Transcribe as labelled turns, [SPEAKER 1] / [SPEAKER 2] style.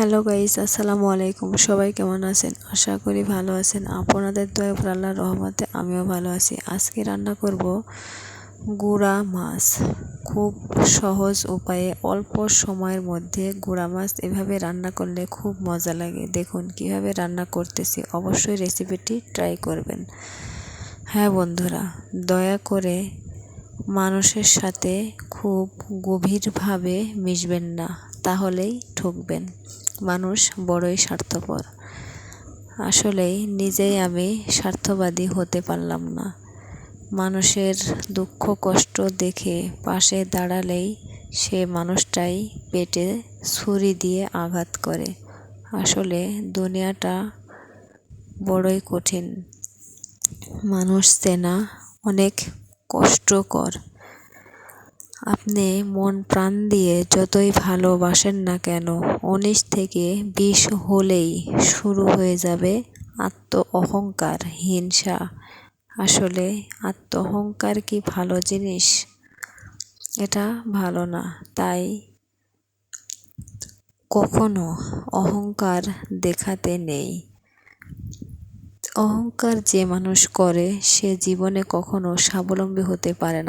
[SPEAKER 1] Hello guys, আসসালামু আলাইকুম। সবাই কেমন আছেন? আশা করি ভালো আছেন। আপনাদের দয়া আল্লাহর রহমতে আমিও ভালো আছি। আজকে রান্না করব গুড়া মাছ। খুব সহজ উপায়ে অল্প সময়ের মধ্যে গুড়া মাছ এভাবে রান্না করলে খুব মজা লাগে। দেখুন কীভাবে রান্না করতেছি। অবশ্যই রেসিপিটি ট্রাই করবেন। হ্যাঁ বন্ধুরা, দয়া করে মানুষের সাথে খুব গভীরভাবে মিশবেন না, তাহলেই ঠকবেন। মানুষ বড়ই স্বার্থপর। আসলেই নিজেই আমি স্বার্থবাদী হতে পারলাম না। মানুষের দুঃখ কষ্ট দেখে পাশে দাঁড়ালেই সে মানুষটাই পেটে ছুরি দিয়ে আঘাত করে। আসলে দুনিয়াটা বড়ই কঠিন। মানুষ চেনা অনেক কষ্টকর। আপনি মন প্রাণ দিয়ে যতই ভালোবাসেন না কেন উনিশ থেকে বিশ হলেই শুরু হয়ে যাবে আত্ম অহংকার হিংসা। আসলে আত্ম অহংকার কি ভালো জিনিস? এটা ভালো না, তাই কখনো অহংকার দেখাতে নেই। অহংকার যে মানুষ করে, সে জীবনে কখনো স্বাবলম্বী হতে পারে না।